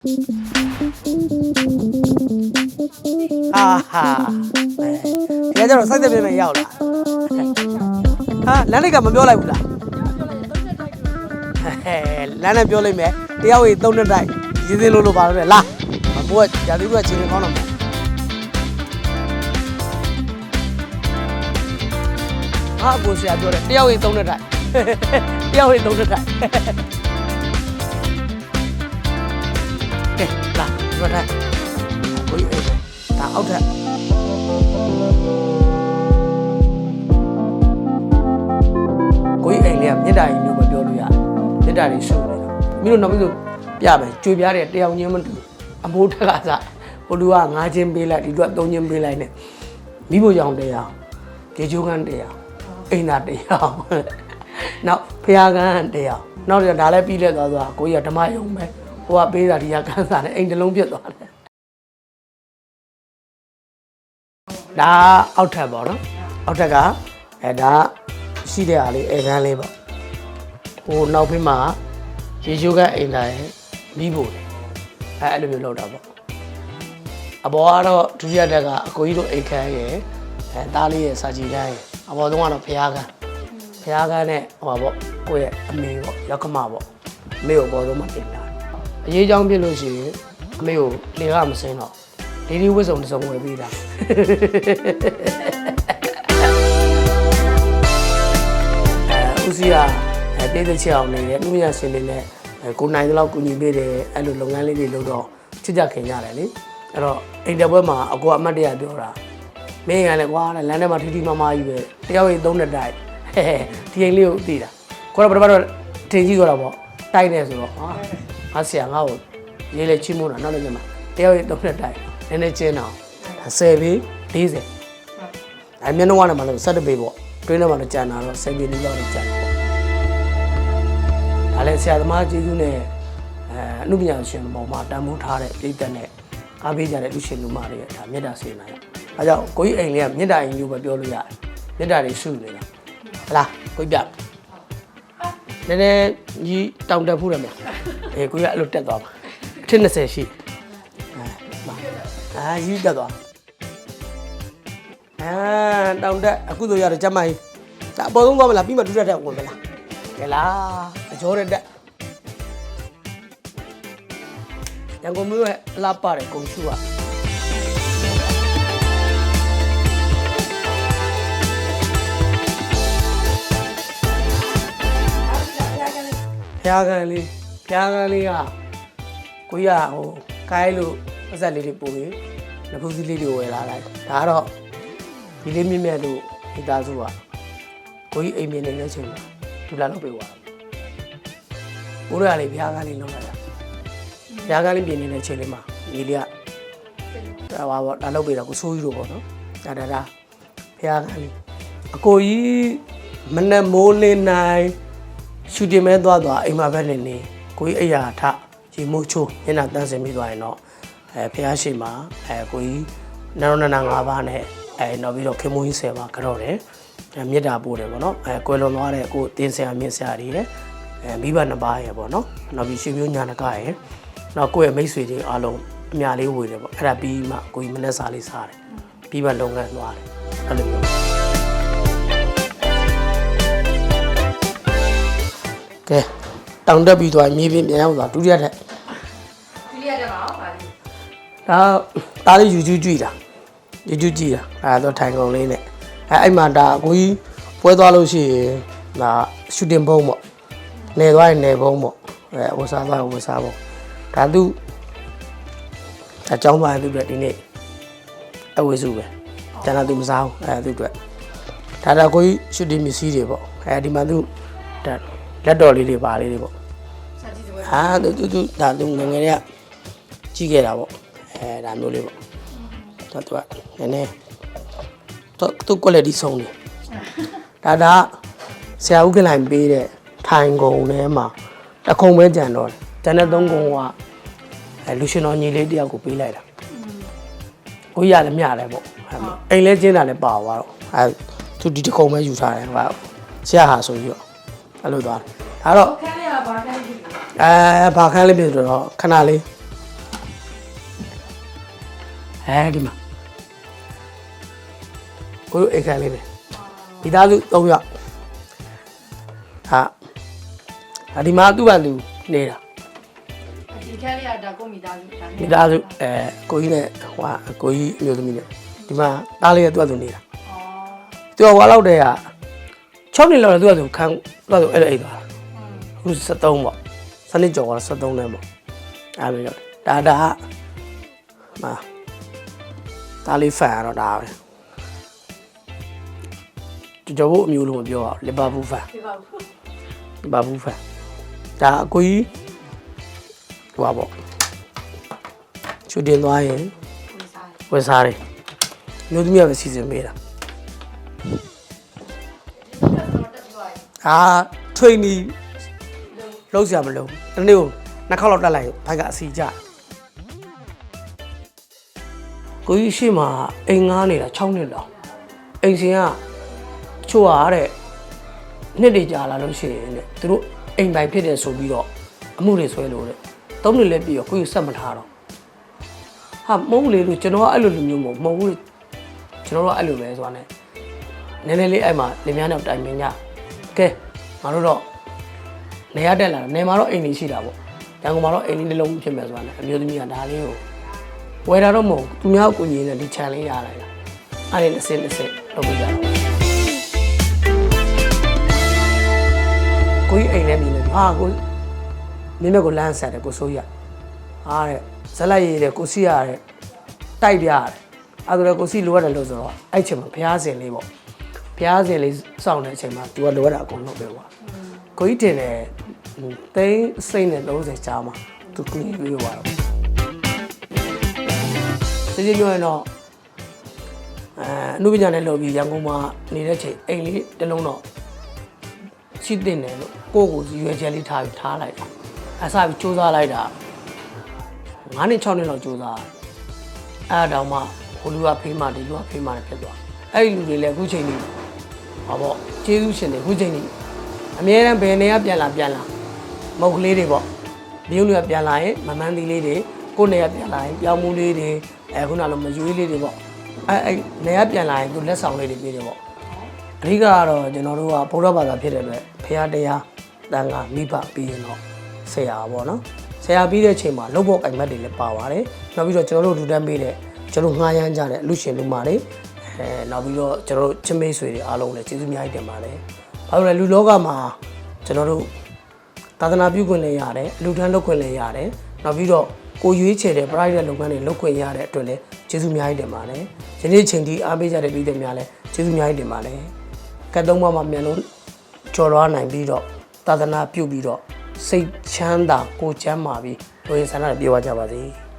ဟာဟာအဲကြတော့စိုက်တဲ့ပြင်မဲ့ရောက်လာဟာလမ်းလေးကမပြောလိုက်ဘူးလားဟဲလမ်းနဲ့ပြောလိုက်မယ်တယောက်ကြီးသုံးနှစ်တိုက်ရင်းစင်းလို့လို့ပါတော့လားဘိုးကဂျာတိကချင်းကောင်းတော့မယ်ဟာကိုဆရာပြောတယ်တယောက်ကြီးသုံးနှစ်တိုက်တယောက်ကြီးသုံးနှစ်တိုက်ကဲ လာဒီမှာထိုင်ကိုကြီးအေးဒါအောက်ထက်ကိုကြီးအိမ်လေးကမြစ်တာကြီးမျိုးမပြောလို့ရတယ်မြစ်တာတွေရှုပ်နေတာမင်းတို့နောက်ပြီးဆိုပြမယ်ကြွေပြားတဲ့တယောက်ချင်းမတူအမိုးထက်ကစားဟိုလူက၅ချင်းပေးလိုက်ဒီလူက၃ချင်းပေးလိုက်နဲ့မိဖို့ကြောင့်တရားကြေချိုးကန်းတရားအိမ်သာတရားနောက်ဖျားကန်းတရားနောက်တော့ဒါလည်းပြီးလက်သွားသွားကိုကြီးကဓမ္မယုံပဲ ဟိုကပေးတာဒီကကန်းစားတယ်အိမ်တစ်လုံးပြတ်သွားတယ်ဒါအောက်ထပ်ပေါ့နော်အောက်ထက်ကအဲဒါရှိတဲ့အားလေးအဲကန်းလေးပေါ့ဟိုနောက်ဖေးမှာရေချိုးကန်းအိမ်သာရဲ့မိဖို့လေအဲအဲ့လိုမျိုးလောက်တာပေါ့အပေါ်ကတော့ဒုတိယတက်ကအကိုကြီးတို့အိမ်ခန်းရဲ့အဲသားလေးရဲ့စာကြည့်ခန်းရဲ့အပေါ်ဆုံးကတော့ဖျားကန်းဖျားကန်းနဲ့ဟိုပါပေါ့ကိုယ့်ရဲ့အမေပေါ့ရောက်ကမပေါ့အမေကိုအပေါ်ဆုံးမှတင်လာ အရေးကြောင်းဖြစ်လို့ရှိရင်အမေကိုလေကမစင်းတော့ဒီဒီဝစ်စုံတစ်စုံဝယ်ပေးတာအဲဦးစီးကအဲပြည်သက်ချအောင်နေတယ်ဥပညာရှင်တွေနဲ့အဲကိုနိုင်တဲ့လောက်ကူညီပေးတယ်အဲ့လိုလုပ်ငန်းလေးတွေလုပ်တော့ချစ်ကြခင်ကြတယ်လေအဲ့တော့အိမ်တပွဲမှာအကူအမတ်တရပြောတာမင်းကလည်းကွာတဲ့လမ်းထဲမှာထီထီမမကြီးပဲတယောက်ရေးသုံးတဲ့တိုက်ဟဲ့ဟဲ့ဒီအိမ်လေးကိုသိတာကိုတော့ပထမတော့ထင်ကြီးတော့ပေါ့တိုက်နေဆိုတော့ဟာ ငါဆရာငါ့ကိုရေးလေချင်းမိုးတာနောက်လည်းညမှာတယောက်ရေးသုံးတဲ့တိုက်နည်းနည်းချင်းတော့10ပြီး40အဲမျက်နှာကလည်းမလို့17ပေပေါ့တွင်းထဲမှာလည်းကြံတာတော့10ပေလေးလောက်တော့ကြံတယ်ပေါ့ဒါလည်းဆရာသမားကျေးဇူးနဲ့အဲအမှုပညာရှင်ပေါ်မှာတန်ဖိုးထားတဲ့ပြည်သက်နဲ့အားပေးကြတဲ့လူရှင်လူမတွေရဲ့ဒါမေတ္တာစေနာရအဲကြောင့်ကိုကြီးအိမ်လေးကမေတ္တာအိမ်မျိုးပဲပြောလို့ရတယ်မေတ္တာတွေစုနေတာဟလားကိုကြီးပြ နည်းနည်းကြီးတောင်တက်ဖို့ရမယ်အေးကိုကြီးကအဲ့လိုတက်သွားပါအထစ်20ရှိအဲပါအာကြီးတက်သွားအာတောင်တက်အခုဆိုရတော့ကျမကြီးဒါအပေါ်ဆုံးသွားမလားပြီးမှဒုတက်တက်ဝင်မလားကဲလားအကျော်တဲ့တက်ရန်ကုန်မြို့ရဲ့အလားပါတယ်ဂုံရှုอ่ ဖျားကန်လေးဖျားကန်လေးကကိုကြီးကဟိုကိုင်းလို့အဆက်လေးတွေပို့ပြီးနဖူးစီးလေးတွေဝယ်လာလိုက်ဒါကတော့ဒီလေးမြင့်မြတ်လို့မိသားစုကကိုကြီးအိမ်မြင်နေတဲ့အချိန်မှာဒူလာလုပ်ပေးသွားတယ်ဘိုးရလေးဖျားကန်လေးလုပ်လာတာဖျားကန်လေးပြင်နေတဲ့အချိန်လေးမှာညီလေးကဒါပါပေါ့ဒါလုပ်ပေးတာကိုဆိုးကြီးတို့ပေါ့နော်ဒါဒါဒါဖျားကန်လေးအကိုကြီးမနဲ့မိုးလင်းနိုင် ရှူတင်မဲသွားသွားအိမ်မှာပဲနေနေကိုကြီးအိယာထရေမိုးချိုးမျက်နှာတန်းစင်ပြီးသွားရင်တော့အဲဖះရှိမှာအဲကိုကြီးနရောနနာ၅ပါးနဲ့အဲနောက်ပြီးတော့ခင်မွေးဆယ်ပါကြော့တယ်အဲမြစ်တာပို့တယ်ပေါ့နော်အဲကွယ်လွန်သွားတဲ့ကိုတင်းဆရာမြင့်ဆရာတွေရဲ့အဲမိဘနှစ်ပါးရဲ့ပေါ့နော်နောက်ပြီးရှင်မျိုးညာနကရဲ့နောက်ကိုယ့်ရဲ့မိတ်ဆွေတွေအားလုံးအများလေးဝေတယ်ပေါ့အဲ့ဒါပြီးမှကိုကြီးမနေ့စာလေးစားတယ်ပြီးမှလုပ်ငန်းသွားတယ်အဲ့လိုမျိုး ကဲတောင်တက်ပြီးသွားမြေပြင်ပြန်ရောက်သွားဒုတိယထက်ဒီရက်တက်ပါဦးပါလိဒါတားလေးယူကျူးကြည့်တာယူကျူးကြည့်တာအဲတော့ထိုင်ကုန်လေးနဲ့အဲအဲ့မှာဒါအကိုကြီးပွဲသွားလို့ရှိရင်ဒါရှူတင်ဘုံပေါ့နေသွားရင်နေဘုံပေါ့အဲဝစားသွားရင်ဝစားပေါ့ဒါသူအကြောင်းပါသူအတွက်ဒီနေ့အဝေစုပဲကျန်တာသူမစားဘူးအဲသူအတွက်ဒါဒါကိုကြီးရှူတင်ပစ္စည်းတွေပေါ့အဲဒီမှာသူဒါ လက်တော်လေးတွေပါလေးတွေပေါ့ဆက်ကြည့်စပွဲဟာသူသူသူဒါသူငယ်ငယ်တွေကကြီးခဲ့တာပေါ့အဲဒါမျိုးလေးပေါ့တော့သူကနည်းနည်းတော့သူ quality ဆုံးတယ်ဒါဒါဆရာဦးကလိုင်ပေးတဲ့ထိုင်ကုန်ထဲမှာတစ်ခုံပဲကြံတော့တယ်ကျန်တဲ့သုံးကုံကအဲလူရှင်တော်ညီလေးတယောက်ကိုပေးလိုက်တာကိုကြီးရတယ်မျှတယ်ပေါ့အဲမှာအိမ်လဲကျင်းတာလည်းပါသွားတော့အဲသူဒီတစ်ခုံပဲယူထားတယ်ဟာဆရာဟာဆိုပြီးတော့ အဲ့လိုသွားတယ်ဒါတော့ခန်းလေးကဘာခန်းလေးဖြစ်လဲအဲဘာခန်းလေးဖြစ်ဆိုတော့ခဏလေးအဲဒီမှာကိုတို့အိမ်ခန်းလေးပဲမိသားစု၃ယောက်ဟာအဒီမှာသူ့ဘာသူနေတာဒီခက်လေးကဒါကိုမိသားစုဒါမိသားစုအဲကိုကြီးနဲ့ဟိုအကိုကြီးအမျိုးသမီးနဲ့ဒီမှာသားလေးကသူ့ဘာသူနေတာဩသူကဟွာလောက်တည်းက6နှစ်လောက်တော့သူကသူခံသူ ကသူအဲ့လိုအိတ်သွားတာအခု73ပေါ့စနစ်ကျော်ကတော့73နဲ့ပေါ့အဲ့လိုရောက်ဒါဒါကမာသားလေးဖန်ရတော့ဒါပဲကျွန်တော်တို့အမျိုးလုံးမပြောအောင်လီဗာပူးဖန်ပြပါဦးလီဗာပူးဖန်ဒါအကိုကြီးဟိုပါပေါ့ချူတင်သွားရင်ကိုစားဝယ်စားတယ်မျိုးသမီးကပဲစီစဉ်ပေးတာတော့တက် သွားရင်အာထွေနီလုံးစရာမလိုတနေ့ကိုနှစ်ခေါက်လောက်တက်လိုက်ဘိုက်ကအစီကြကိုကြီးရှိမှအိမ်ငားနေတာ6နှစ်လောက်အိမ်ရှင်ကချို့ဟာတဲ့နှစ်တွေကြာလာလို့ရှိရင်တဲ့သူတို့အိမ်ပိုင်ဖြစ်တယ်ဆိုပြီးတော့အမှုတွေဆွဲလို့တဲ့သုံးနှစ်လည်းပြီးတော့ကိုကြီးဆက်မထားတော့ဟာမုန်းလေလို့ကျွန်တော်ကအဲ့လိုလူမျိုးမဟုတ်မဟုတ်ဘူးကျွန်တော်တို့ကအဲ့လိုပဲဆိုတာ ਨੇ နည်းနည်းလေးအဲ့မှာလင်မယားနဲ့တိုင်ပင်ကြ ကဲငါတို့တော့နေရတက်လာတယ်နေမှာတော့အိမ်လေးရှိတာပေါ့ရန်ကုန်မှာတော့အိမ်လေးတစ်လုံးဖြစ်မယ်ဆိုတာ ਨੇ အမျိုးသမီးကဒါလေးကိုဝယ်တာတော့မဟုတ်ဘူးသူများကိုကိုကြီးနဲ့ဒီ channel လေးရလိုက်တာအဲ့ဒီအစ်စ်အစ်စ်လုပ်ပြကြတော့ကိုကြီးအိမ်နဲ့မြင်တယ်ဟာကိုမင်းမကိုလမ်းဆက်တယ်ကိုစိုးရဟာတဲ့ဇက်လိုက်ရည်တဲ့ကိုစီရတဲ့တိုက်ပြရတယ်အဲ့ဒါလည်းကိုစီလိုရတယ်လို့ဆိုတော့အဲ့ချိန်မှာဘုရားစင်လေးပေါ့ ဘုရားရှင်လေးစောင့်တဲ့အချိန်မှာ तू ကလိုရတာအကုန်လုပ်ပဲကွာကိုကြီးတင်တယ်သိန်းစိတ်နဲ့30ကြားမှာ तू ကူညီပေးသွားတော့စီစီပြောရင်တော့အဲအနုပညာနဲ့လုပ်ပြီးရန်ကုန်မှာနေတဲ့ချိန်အိမ်လေးတစ်လုံးတော့ရှိတင်တယ်လို့ကိုယ့်ကိုရွယ်ချက်လေးထားပြီးထားလိုက်တာအစားပြီးစူးစမ်းလိုက်တာ9နှစ်6နှစ်လောက်စူးစမ်းအဲ့ဒါတော့မှဟိုလူကဖေးမှဒီလူကဖေးမှလည်းဖြစ်သွားအဲ့ဒီလူတွေလည်းအခုချိန်ကြီး ဟောပေါ့ကျေးဇူးရှင်တွေခုချိန်ကြီးအများအားဘယ်နေရပြန်လာပြန်လာမုတ်ကလေးတွေပေါ့မြို့တွေကပြန်လာရင်မမန်းသီးလေးတွေကိုယ်နေရပြန်လာရင်ပြောင်းမှုလေးတွေအဲခုနလိုမရွေးလေးတွေပေါ့အဲအဲနေရပြန်လာရင်သူလက်ဆောင်လေးတွေပေးတယ်ပေါ့အဓိကကတော့ကျွန်တော်တို့ကဘုရားဘာသာဖြစ်တဲ့အတွက်ဖရာတရားတန်ခါမိဘပြီးရင်တော့ဆရာပေါ့နော်ဆရာပြီးတဲ့ချိန်မှာလုပ်ဖို့အိမ်မက်တွေလည်းပါပါတယ်နောက်ပြီးတော့ကျွန်တော်တို့လူတန်းပေးတဲ့ကျွန်တော်ငှားရမ်းကြတဲ့လူရှင်လူမာတွေ အဲနောက်ပြီးတော့ကျွန်တော်တို့ချင်းမိတ်ဆွေတွေအားလုံးလည်းကျေးဇူးအများကြီးတင်ပါတယ်။ဘာလို့လဲလူလောကမှာကျွန်တော်တို့သာသနာပြုခွင့်လည်းရတယ်အလူထမ်းလုပ်ခွင့်လည်းရတယ်။နောက်ပြီးတော့ကိုရွေးချယ်တဲ့ private လုပ်ငန်းတွေလုပ်ခွင့်ရတဲ့အတွက်လည်းကျေးဇူးအများကြီးတင်ပါတယ်။ယနေ့ချိန်ထိအားပေးကြတဲ့ပြည်သူများလည်းကျေးဇူးအများကြီးတင်ပါတယ်။ကတ်သုံးပါးမှာမြန်လို့ကြော်လွားနိုင်ပြီးတော့သာသနာပြုပြီးတော့စိတ်ချမ်းသာကိုယ်ချမ်းသာပြီးလူရင်ဆန္ဒတွေပြေဝကြပါစေ။